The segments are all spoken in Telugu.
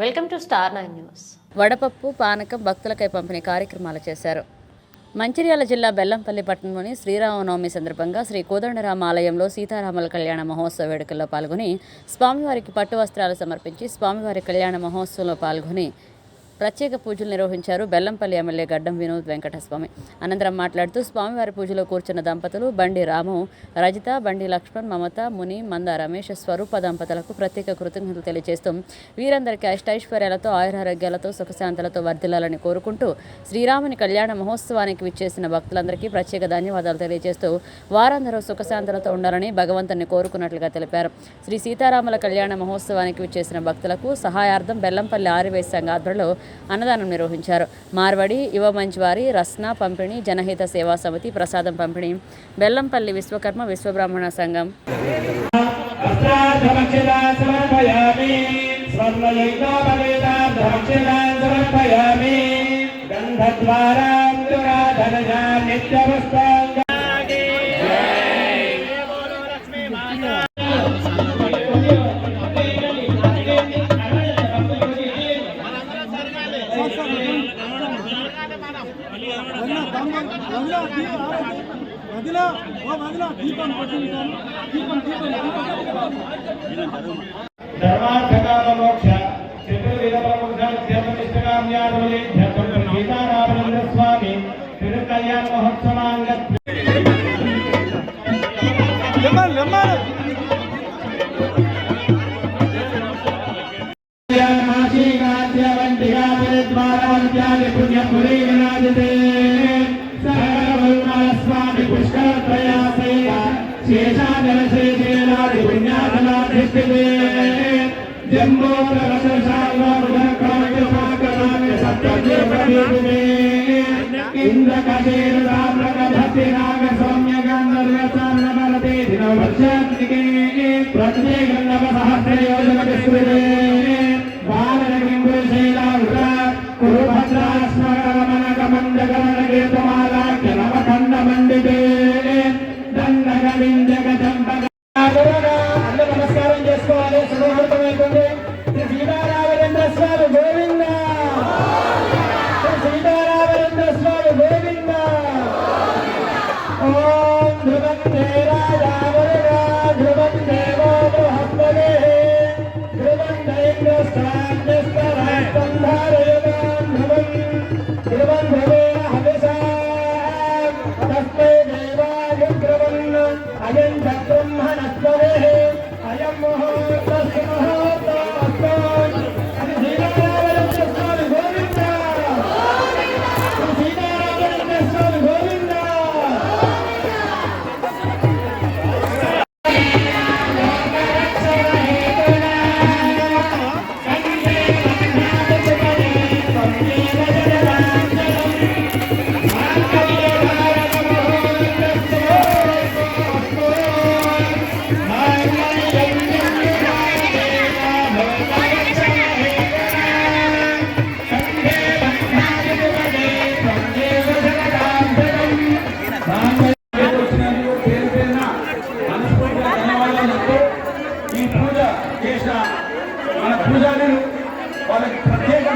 Welcome to star nine news. వడపప్పు పానకం భక్తులకై పంపిణీ కార్యక్రమాలు చేశారు. మంచిర్యాల జిల్లా బెల్లంపల్లి పట్టణంలోని శ్రీరామనవమి సందర్భంగా శ్రీ కోదండరామ ఆలయంలో సీతారాముల కళ్యాణ మహోత్సవ వేడుకల్లో పాల్గొని స్వామివారికి పట్టు వస్త్రాలు సమర్పించి స్వామివారి కళ్యాణ మహోత్సవంలో పాల్గొని ప్రత్యేక పూజలు నిర్వహించారు బెల్లంపల్లి ఎమ్మెల్యే గడ్డం వినోద్ వెంకటస్వామి. అనంతరం మాట్లాడుతూ స్వామివారి పూజలో కూర్చున్న దంపతులు బండి రాము రజిత బండి లక్ష్మణ్ మమత ముని మంద రమేష్ స్వరూప దంపతులకు ప్రత్యేక కృతజ్ఞతలు తెలియజేస్తూ వీరందరికీ అష్టైశ్వర్యాలతో ఆయురారోగ్యాలతో సుఖశాంతులతో వర్ధిల్లాలని కోరుకుంటూ శ్రీరాముని కళ్యాణ మహోత్సవానికి విచ్చేసిన భక్తులందరికీ ప్రత్యేక ధన్యవాదాలు తెలియజేస్తూ వారందరూ సుఖశాంతులతో ఉండాలని భగవంతుని కోరుకున్నట్లుగా తెలిపారు. శ్రీ సీతారాముల కళ్యాణ మహోత్సవానికి విచ్చేసిన భక్తులకు సహాయార్థం బెల్లంపల్లి ఆరివేశ సంఘ ఆధ్వర్యంలో అన్నదానం నిర్వహించారు. మార్వడి యువ మంచివారి రస్న పంపిణీ జనహిత సేవా సమితి ప్రసాదం పంపిణీ బెల్లంపల్లి విశ్వకర్మ విశ్వబ్రాహ్మణ సంఘం. వస్త్రార్థమక్షితాన్ సమర్పయామి వదిలా ఓ వదిలా దీపం కొట్టించాను దీపం దీపం ధర్మార్థకామ మోక్ష చతుర్విధ ప్రముఖ స్వామి మహోత్సవాంగ లెమ్మన్ లెమ్మన్ స్వామి పుష్కర శేషాజలశేషేనాది పుణ్యాధనాధిష్ఠితే జంబో ఇంద్రకశేన సామ్రగభక్తి నాగ సౌమ్య தந்தோ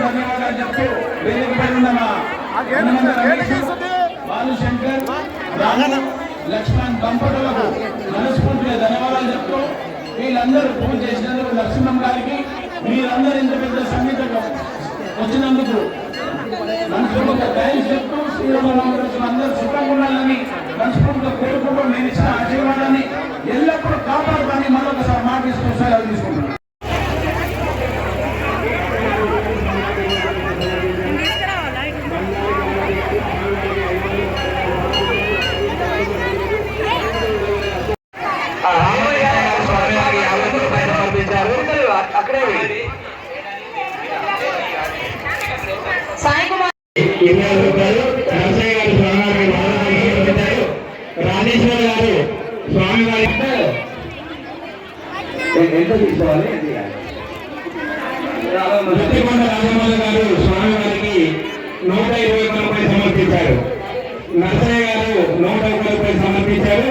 ధన్యవాదాలు చెప్తూ వేదిక ఉన్న మా హనుమంత లక్ష్మణ్ దంపతులకు మనస్ఫూర్తిగా ధన్యవాదాలు చెప్తూ వీళ్ళందరూ పూజ చేసినందుకు నరసింహం గారికి మీరందరూ ఇంత పెద్ద సంగీతం వచ్చినందుకు మనస్ఫూర్తిగా థ్యాంక్స్ చెప్తూ శ్రీరామరామకృష్ణ అందరూ సుఖంగా ఉండాలని మనస్ఫూర్తిగా కోరుకుంటూ నేను ఇచ్చిన ఆశీర్వాదాన్ని ఇరవై నరసయ్య గారు గారు ఎంత తీసుకోవాలి నూట ఇరవై రూపాయలు సమర్పించారు. నరసయ్య గారు నూట ఒక్క రూపాయలు సమర్పించారు.